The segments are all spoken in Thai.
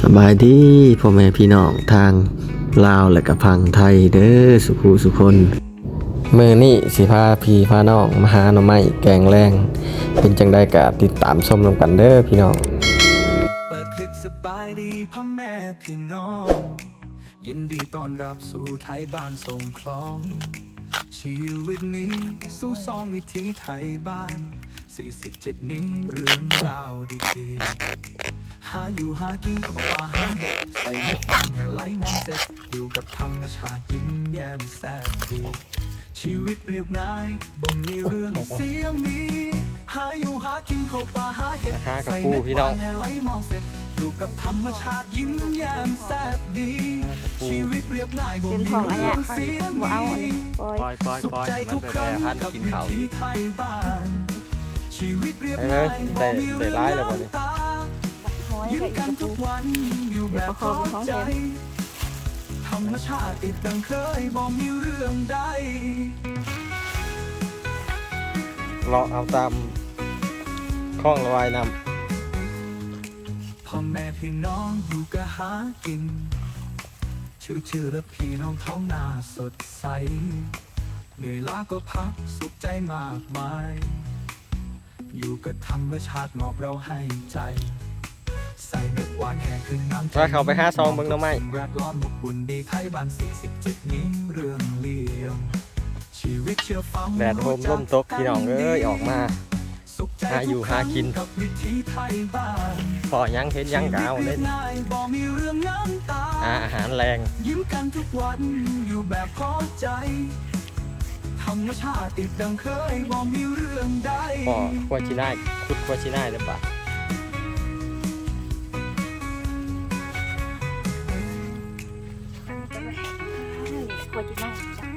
สบายดีพ่อแม่พี่น้องทางลาวและกับพังไทยเด้อสุขูสุคนมือนี่สิพาพี่พาน้องมาหาหน่อไม้แกงแรง เป็นจังได้กะติดตามชมนำกันเด้อพี่น้องเปิดคลิปสบายดีพ่อแม่พี่น้องยินดีต้อนรับสู่ไทยบ้านส่งคลอง ชีวิตนี้สู้ซองวิถีไทยบ้าน 47 นิ้งเรื่องราวดีๆ หาอยู่หากินของป่าหาเห็ดใส่เห็ดฟังไหลมองเสร็จอยู่กับธรรมชาติยิ้มแย้มแซ่บดีชีวิตเรียบง่ายบ่มีเรื่องเสียมีหาอยู่หากินเข้าป่าหาเห็ดหากับปูพี่น้องใส่เห็ดฟัไหลมองเสร็จอยู่กับธรรมชาติยิ้มแย้มแซ่บดีชีวิตเรียบง่ายบ่เป็นมีของอันเรื่เนี้อยงเสียบ่เอาอันมีนี้ปล่อยปล่อยปล่อยปล่อยสุขใจมันทุกไปครั้งพันกับกินวิข้าวถีไทยบ้านชีวิตเรียบเอ้ง่ายยได้บ่มีได้ร้ายแล้วบ่นี่ตา ห้อยยิ้มกับกันกระทุปุกกวันอยู่แบบพร้อมใจธรรมชาติติดดังเคยบ่มีเรื่องใดเลาะเอาตามคล้องระวายนพ่อแม่พี่น้องอยู่ก็หากินชื่อชื่อและพี่น้องท้องนาสดใสเหนื่อยล้าก็พักสุขใจมากมาย อยู่กับธรรมชาติมอบเราให้ใจ ใส่เม็ดหวานแห้งขึ้นน้ำำว่าเขาไปหาซองเบิ่งหน่อไม้สิ่แวดล้อมอบอุ่นดีไทยบ้าน47นิ้งเรื่องเลี้ยงชีวิตเชื่อฟังแดดโฮมร่มตกพี่น้องเอ้ยออกมา สุขใจหาอยู่หากินกับวิถีไทยบ้านพอยังเห็นยังกเอาเล่นชีวิตง่ายบ่มีเรื่องน้ำตาหาอาหารแรงยิ้มกันทุกวันอยู่แบบพอใจ ธรรมชาติติดดังเคยบ่มีเรื่องใด พอควรชิได้คุดควรชิได้หรือเปล่า ควรจะได้จ้ะ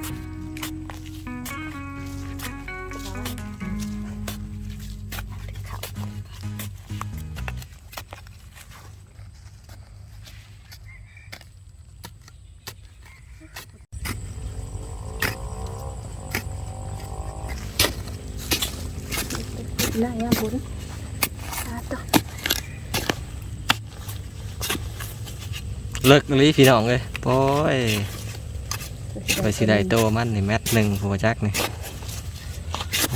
เขา Lah ya bun. Satu. เลิกลีพี่น้องเลยโอ้ย ไปสิได้โตมันนี่แมตหนึ่งผัวจักนี่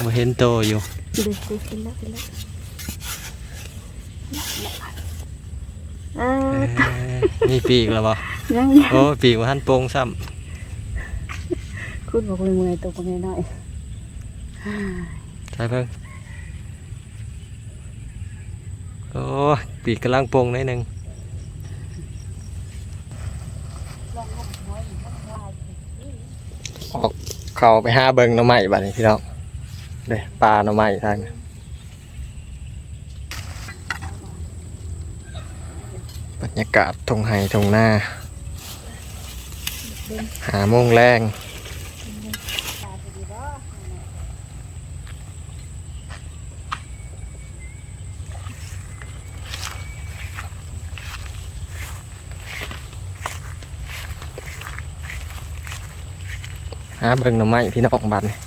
มาเห็นโตอยู่ Deh, deh, kena, kena. Ah, เอ้ยมีปีกแล้วบ่ยังโอ้ปีกว่าท่านโปงซ้คุณบอกเลยมือตัวเป็นน้อยำใช่เพิ่งโอ้ยปีกกำลังโปงหนิดนึง ออกเข้าไปหาเบิงหน่อไม้บัดนี้พี่น้องเด้ปลาหน่อไม้ทางบรรยากาศทงไห้ทงหน้า หาโมงแรง หาเบิ่งหน่อไม้พี่น้องบัดนี่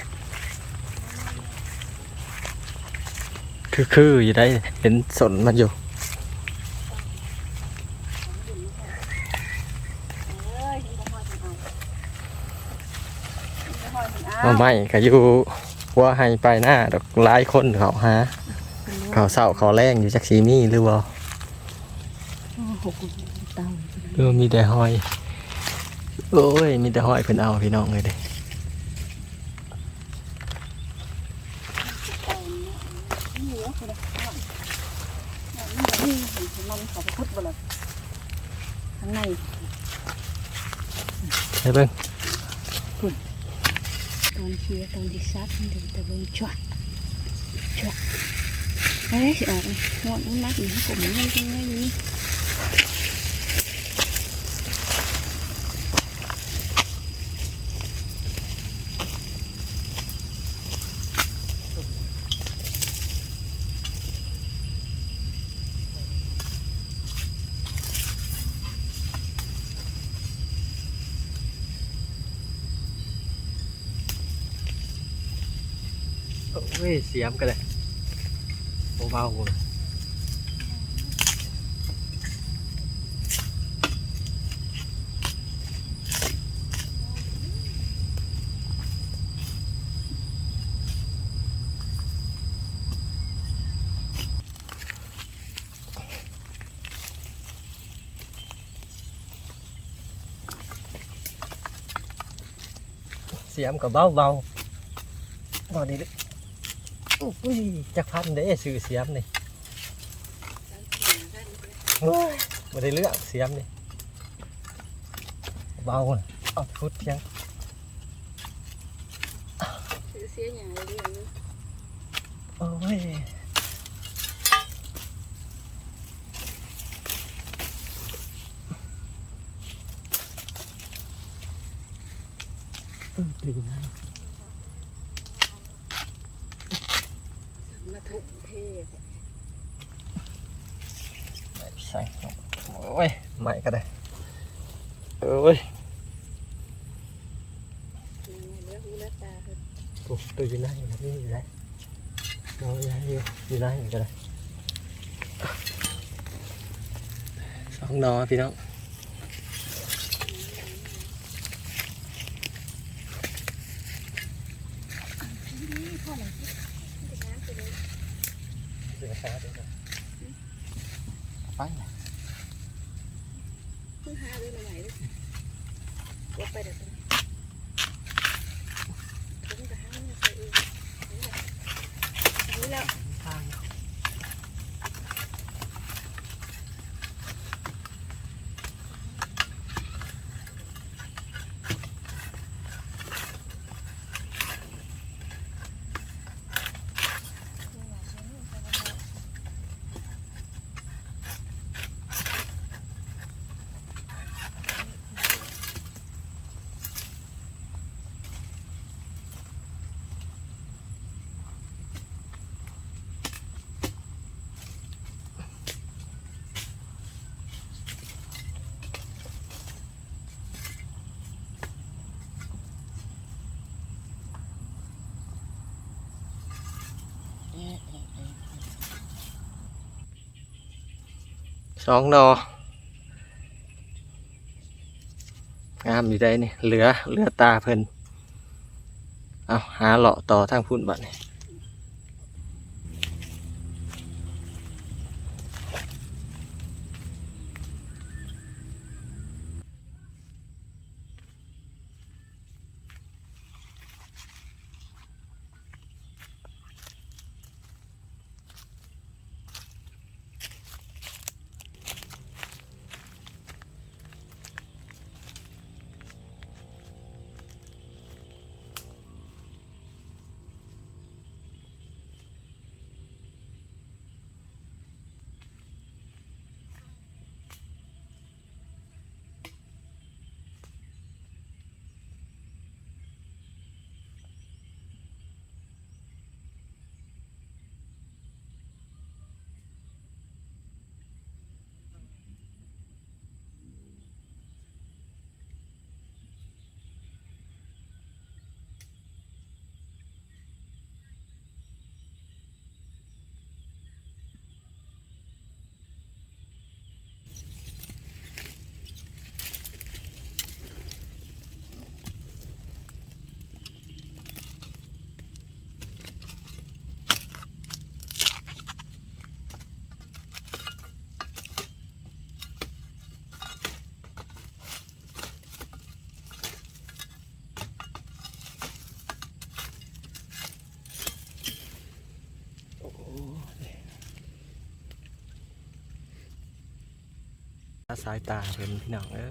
คือคือๆอยู่ได้เห็นสนมันอยู่หน่อไม้ก็อยู่หัว่าให้ไปหน้าดอกหลายคนเขาหาเขาเศร้าเขาแรงอยู่จักสีมีหรือบ่หกเต้าเออมีแต่หอย โอ้ย มีแต่หอยเพิ่นเอาพี่น้องเลยเด้ มันเขาพุดบ่เลยข้างใน ใช่ เบิ่งตอนเชียร์ตอนที่ซัดมันเดินตะลงจวดจวดเฮ้ยออกงอนนักอยู่ผมไม่ได้ไม่ดี ยเสียมกันเลยเบาๆเสียมกับเบาๆพอดีเลย อุ้ยจักพันเด้ซื้อเสียมนี่โอ้ยบ่ได้เลือกเสียมนี่เบาน่ะเอาฟุตเพียงซื้อเสียอย่างไรเรื่องนี้โอ้ยอืมดีนะ มาทุกเทพ ใส่โอ้ยใหม่ก็ได้โอ้ย เลือกหูเลือกตาคือ โอ้ตัวอยู่ไหนอยู่ไหนอยู่ไหนเอาอยู่ ไหนอยู่อยู่ไหนก็ได้สองนอพี่น้อง พ่อไหนที่น้ำไปเลย เสือฟ้าด้วยนะไป เพิ่งหาเลยมาไหนเลยว่าไปเดี๋ยวผมจะหาเงินใส่เองนี่แล้ว ทาง สองนองามอยู่ได้นี่เหลือเหลือตาเพิ่นเอาหาเลาะต่อทางพุ่นบัดนี่ สายตาเป็นพี่น้องเอ้ย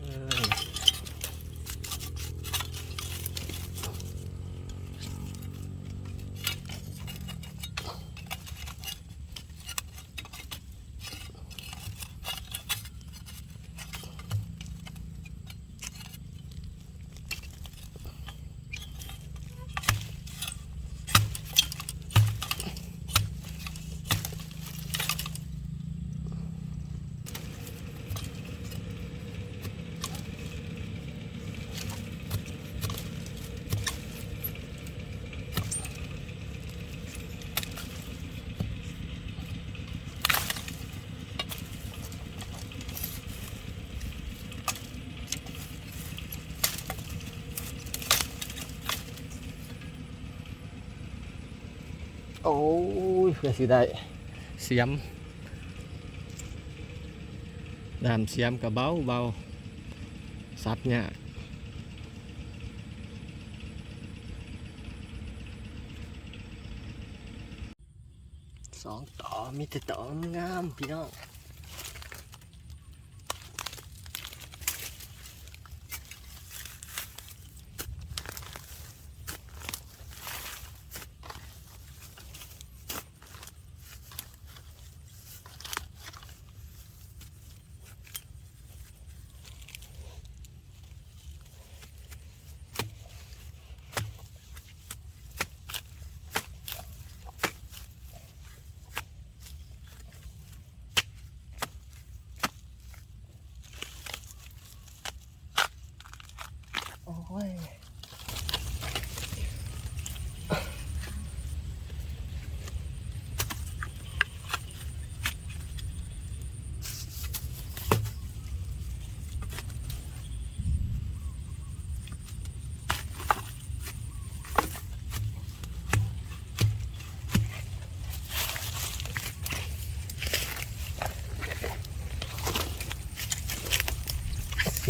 ยเพื่อสิได้เสียมดามเสียมกับเบาเบาสับเนี่ยสองต่อมีแต่ต่องามพี่น้อง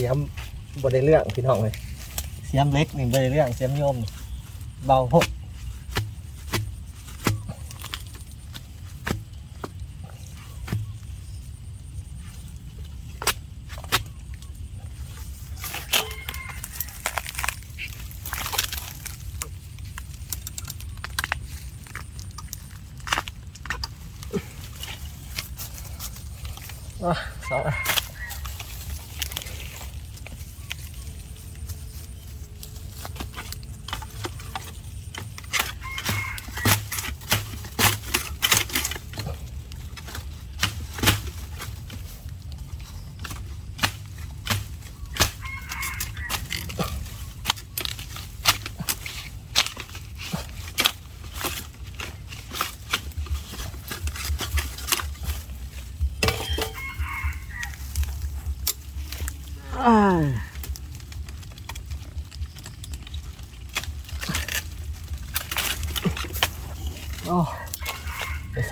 สียมบนในเรื่องพี่น้องเลยเสียมเล็กนี่บริเรื่องเสียมโยมเบาหก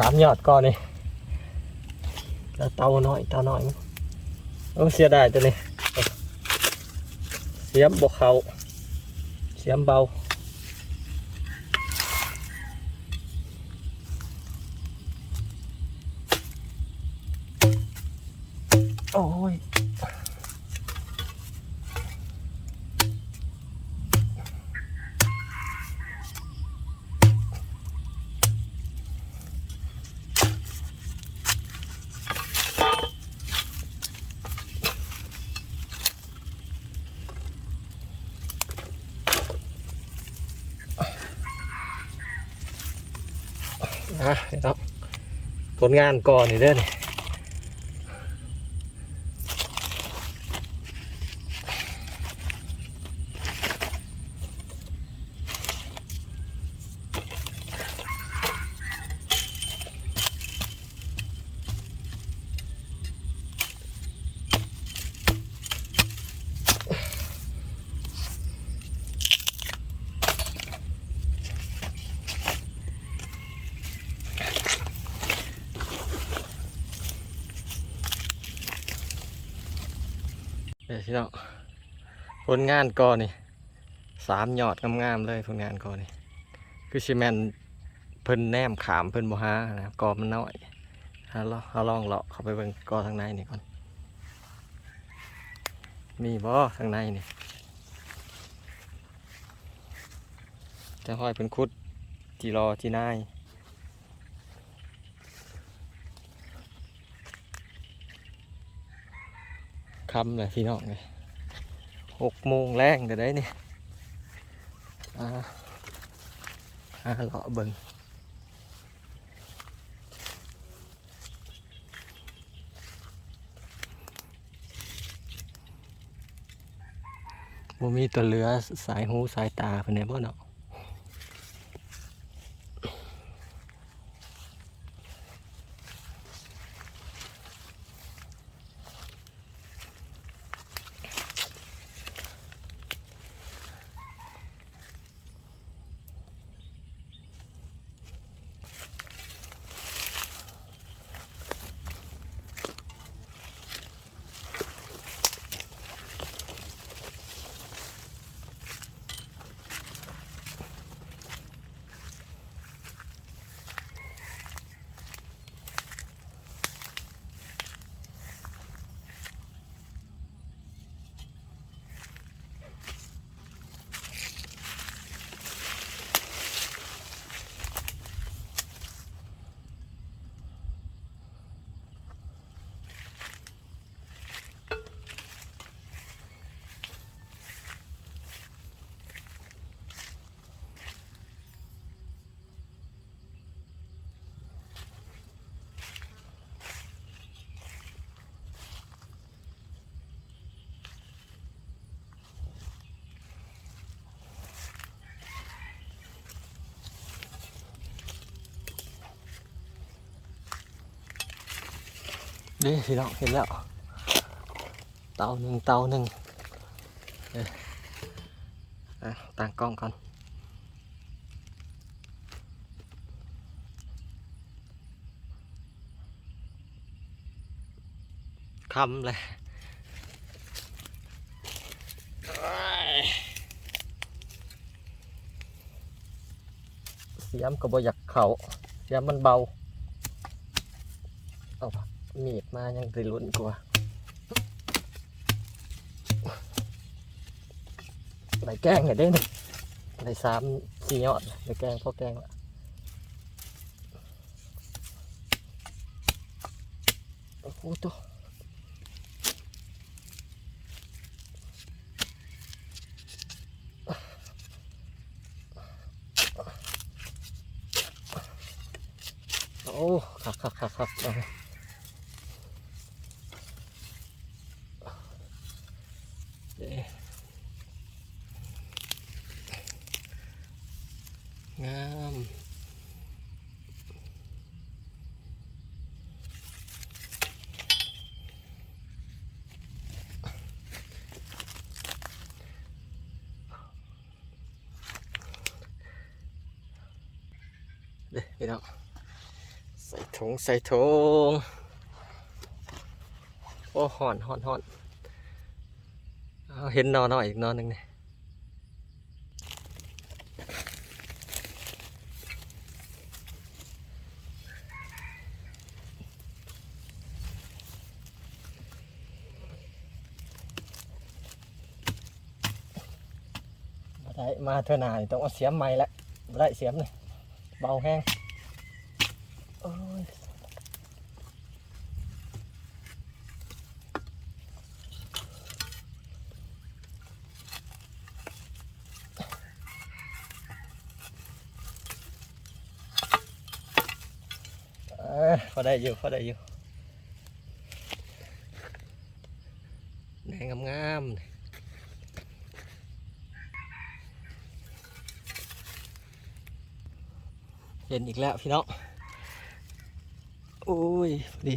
สามยอดก่อนนี่แล้วเตาน้อยเตาน้อยมั้งโอ้เสียดายตัวนี้เสียมบกเขาเสียมเบาโอ้ย ผลงานก่อนนี่เด้อนี่ ดี๋ยวพี่น้องผลงานก่อนนี่สามยอดงามๆเลยผลงานก่อนนี่คือชิแมนเพิ่นแนมขามเพิ่นบ่ฮานะกอมันน้อยฮาลองฮาลองเลาะเข้าไปเบิ่งกอทางในนี่ก่อน มีบ่ทางในนี่จะห้อยเป็นคุดจีรอจีนาย คำเลยพี่น้องเลยหกโมงแรงก็ได้เนี่อ่าอ่าเลาะเบิงบ่มีตัวเรือสายหูสายตาเป็นไงบ่เนาะ เด้พี่น้องเห็นแล้ว เตาหนึ่งเตาหนึ่งต่างกล้องก่อนคำเลยเสียมก็บ่อยากเขาเสียมมันเบา มีดมายังได้ลุ้นกว่าได้แกล้งไงได้นี่ได้สามสี่ยอดได้แกล้งพ่อแกล้งละโอ้โหตัวโอ้คักคักคักคัก งามเด้พี่น้องใส่ถุงใส่ถุงโอ้ห่อนห่อนห่อนเอาเห็นนอนหน่อยอีกนอนหนึ่งเนี่ย บ่ได้มา เท่าหนานี่ต้องเอาเสียมใหม่ละบ่ได้เสียมเลยเบาแห้งโอ้ยเอ้ยพอได้อยู่พอได้อยู่แหนงงามๆ เห็นอีกแล้วพี่น้องโอ้ยดี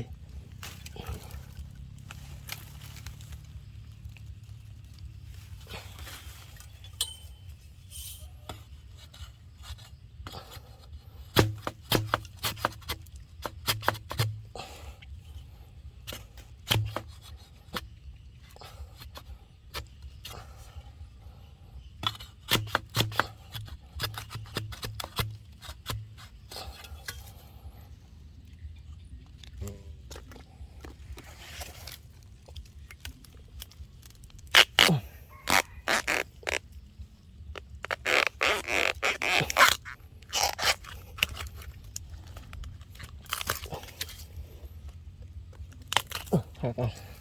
ค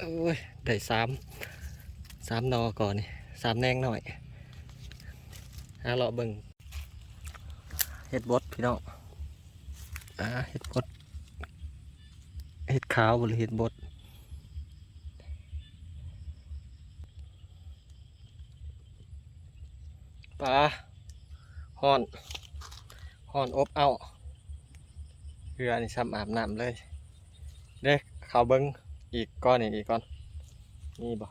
เอ้ยได้สามสามนอก่อนนี่สามแนงหน่อยหาเลาะเบิ่งเห็ดบดพี่น้องอ่าเห็ดบดเห็ดขาวหรือเห็ดบดปลาห่อนห่อนอบเอาเรือนี่ซ้ำอาบน้ำเลย เด้เขาเบิ้ง อีกก้อนนี่อีกก้อน นี่บ่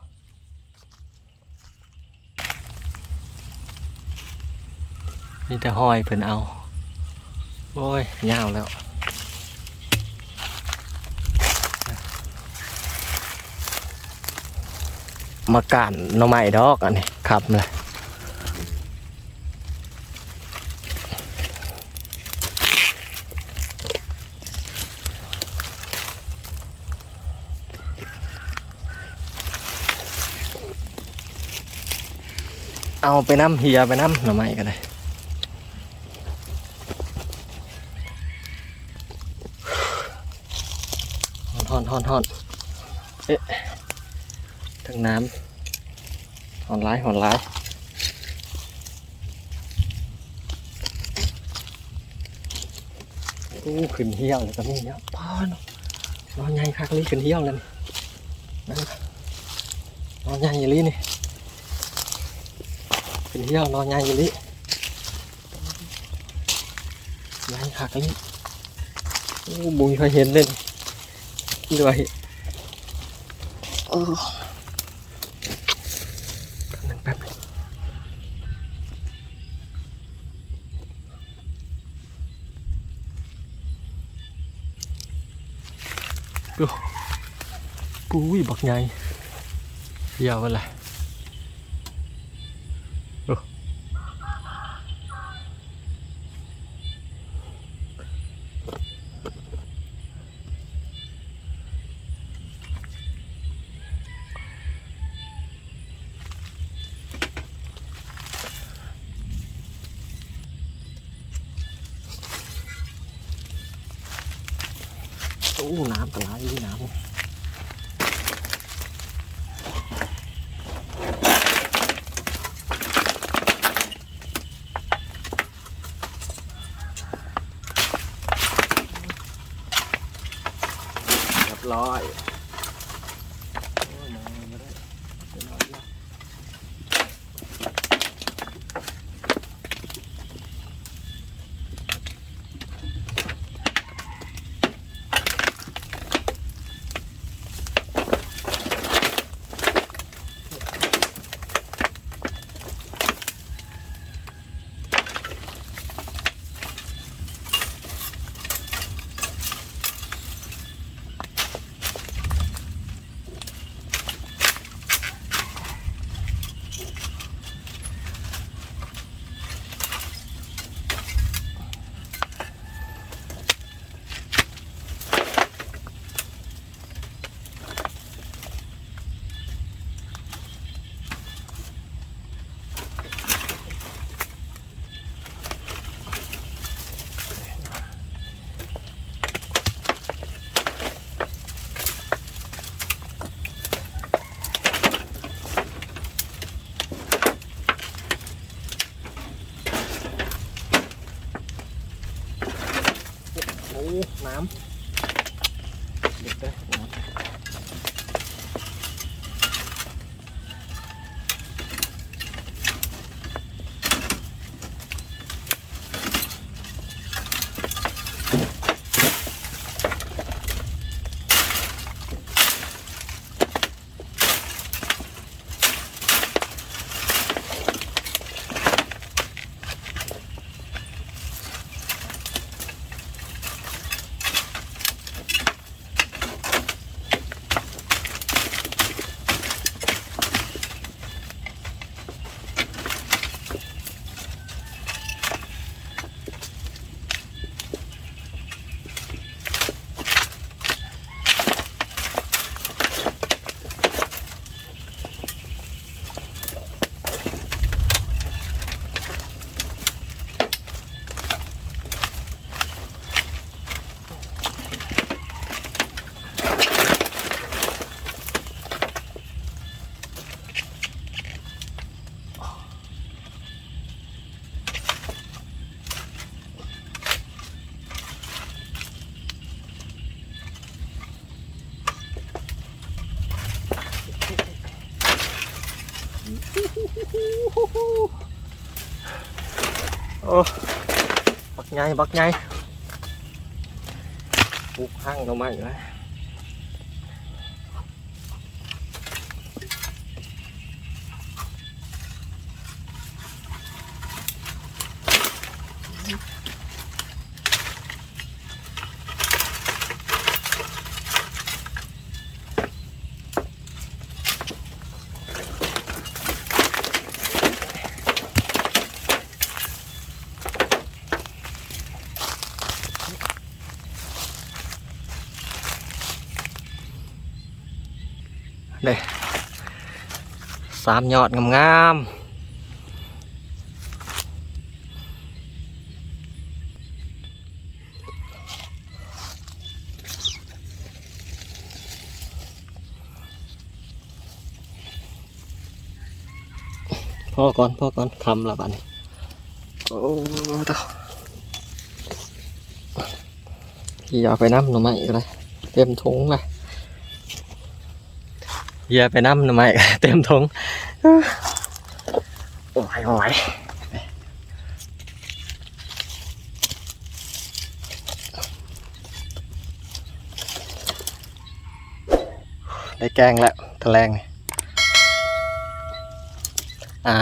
นี่แต่ห้อยเพิ่นเอา โอ้ยยาวแล้วมาการน่อหม่ดอกอันนี้ครับเลย เอาไปน้ำเฮียไปน้ำหน่อไม้กันเลยฮอนฮอนฮอนเอ๊ะทั้งน้ำหอนร้ายหอนร้ายอู้ขึ้นเหี้ยวเลยตอนนี้เนี่ยป้อนนอนใหญ่คักนี้ขึ้นเหี้ยวเลยนั่นอนใหญ่ยางนี้นี่ ขึ้นเหี้ยวนอนใหญ่อยางนี้ใหญ่คักนี้อู้บุยเคยเห็นเลยนี่ด้วยเออแป๊บนึงแป๊บนึงดูปุ้ยบักใหญ่ยาวอะไรดู ย โอ้บักไงบักไงปุกห้างเรามาอยู่เลย สามยอดงามๆพ่อก่อนพ่อก่อนคำละบันโอ้ตาพี่อยาเอาไปน้ำหน่อไม้ก็เลยเต็มถุงเลยอย่าไปน้ำหน่อไม้เต็มถุง โอ้ยโอ้ยได้แกงแล้วตะแรงนี่อ่า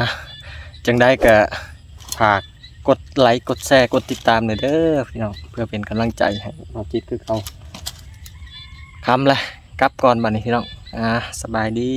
จังได้ก็ฝากกดไลค์ กดแชร์ กดติดตามหน่อยเด้อพี่น้องเพื่อเป็นกำลังใจให้เราจิตคือเขาคำละกลับก่อนบัดนี้พี่น้อง อ่า สบายดี